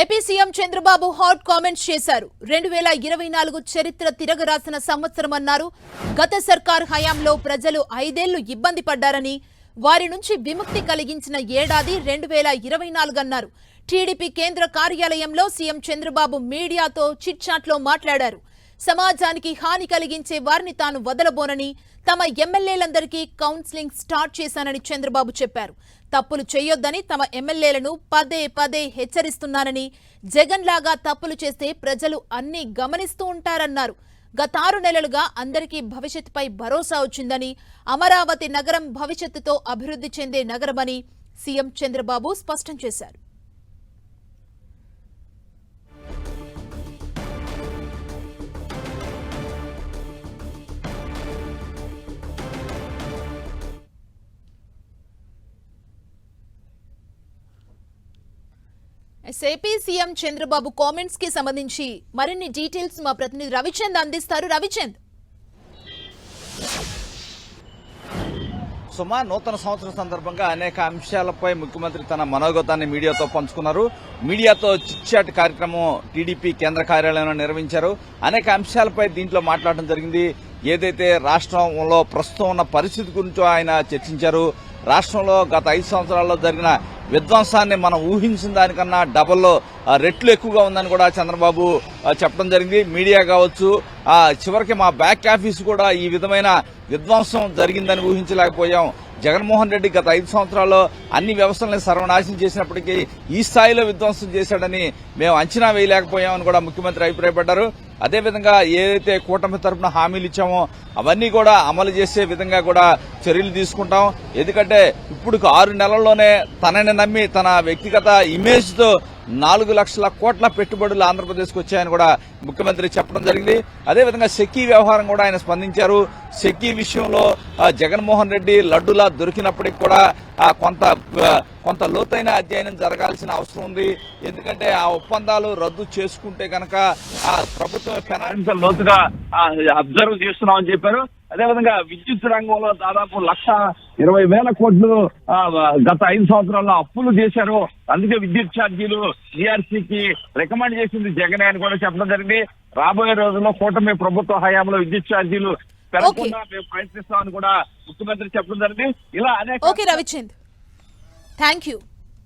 AP CM Chandrababu hot comments చేశారు. రెండు వేల ఇరవై నాలుగు చరిత్ర తిరగరాసిన సంవత్సరం అన్నారు. గత సర్కార్ హయాంలో ప్రజలు ఐదేళ్ళు ఇబ్బంది పడ్డారని వారి నుంచి విముక్తి కలిగించిన ఏడాది రెండు వేల ఇరవై నాలుగు అన్నారు. టీడీపీ కేంద్ర కార్యాలయంలో సీఎం చంద్రబాబు మీడియాతో చిట్చాట్లో మాట్లాడారు. సమాజానికి హాని కలిగించే వారిని తాను వదలబోనని తమ ఎమ్మెల్యేలందరికీ కౌన్సిలింగ్ స్టార్ట్ చేశానని చంద్రబాబు చెప్పారు. తప్పులు చేయొద్దని తమ ఎమ్మెల్యేలను పదే పదే హెచ్చరిస్తున్నానని జగన్ లాగా తప్పులు చేస్తే ప్రజలు అన్ని గమనిస్తూ ఉంటారన్నారు. గత ఆరు నెలలుగా అందరికీ భవిష్యత్తుపై భరోసా వచ్చిందని అమరావతి నగరం భవిష్యత్తుతో అభివృద్ధి చెందే నగరమని సీఎం చంద్రబాబు స్పష్టం చేశారు. ఏపీ సీఎం చంద్రబాబు కామెంట్స్కి సంబంధించి మరిన్ని డీటెయిల్స్ మా ప్రతినిధి రవిచంద్ అందిస్తారు. రవిచంద్. సుమా నూతన సంవత్సరం సందర్భంగా అనేక అంశాలపై ముఖ్యమంత్రి తన మనోగతాన్ని మీడియాతో పంచుకున్నారు. మీడియాతో చిట్చాట్ కార్యక్రమం టీడీపీ కేంద్ర కార్యాలయంలో నిర్వహించారు. అనేక అంశాలపై దీంట్లో మాట్లాడడం జరిగింది. ఏదైతే రాష్ట్రంలో ప్రస్తుతం ఉన్న పరిస్థితి గురించి ఆయన చర్చించారు. రాష్ట్రంలో గత ఐదు సంవత్సరాల్లో జరిగిన విధ్వంసాన్ని మనం ఊహించిన దానికన్నా డబల్ రెట్లు ఎక్కువగా ఉందని కూడా చంద్రబాబు చెప్పడం జరిగింది. మీడియా కావచ్చు చివరికి మా బ్యాక్ ఆఫీస్ కూడా ఈ విధమైన విధ్వంసం జరిగిందని ఊహించలేకపోయాం. జగన్మోహన్ రెడ్డి గత ఐదు సంవత్సరాల్లో అన్ని వ్యవస్థలను సర్వనాశనం చేసినప్పటికీ ఈ స్థాయిలో విధ్వంసం చేశాడని మేము అంచనా వేయలేకపోయామని కూడా ముఖ్యమంత్రి అభిప్రాయపడ్డారు. అదేవిధంగా ఏదైతే కూటమి తరఫున హామీలు ఇచ్చామో అవన్నీ కూడా అమలు చేసే విధంగా కూడా చర్యలు తీసుకుంటాం. ఎందుకంటే ఇప్పుడు ఆరు నెలల్లోనే తనని నమ్మి తన వ్యక్తిగత ఇమేజ్తో నాలుగు లక్షల కోట్ల పెట్టుబడులు ఆంధ్రప్రదేశ్కి వచ్చాయని కూడా ముఖ్యమంత్రి చెప్పడం జరిగింది. అదేవిధంగా సెక్కీ వ్యవహారం కూడా ఆయన స్పందించారు. సెక్కీ విషయంలో జగన్మోహన్ రెడ్డి లడ్డులా దొరికినప్పటికి కూడా ఆ, కొంత కొంత లోతైన అధ్యయనం జరగాల్సిన అవసరం ఉంది. ఎందుకంటే ఆ ఒప్పందాలు రద్దు చేసుకుంటే కనుక ఆ ప్రభుత్వం లోతుగా అబ్జర్వ్ చేస్తున్నామని చెప్పారు. అదేవిధంగా విద్యుత్ రంగంలో దాదాపు లక్ష ఇరవై వేల కోట్లు గత ఐదు సంవత్సరాల్లో అప్పులు చేశారు. అందుకే విద్యుత్ ఛార్జీలు కి రికమెండ్ చేసింది జగన్ అని కూడా చెప్పడం జరిగింది. రాబోయే రోజుల్లో కూటమి ప్రభుత్వ హయాంలో విద్యుత్ ఛార్జీలు పెరగకుండా మేము ప్రయత్నిస్తామని కూడా ముఖ్యమంత్రి చెప్పడం జరిగింది. ఇలా అనేక ఓకే రవిచంద్. Thank you.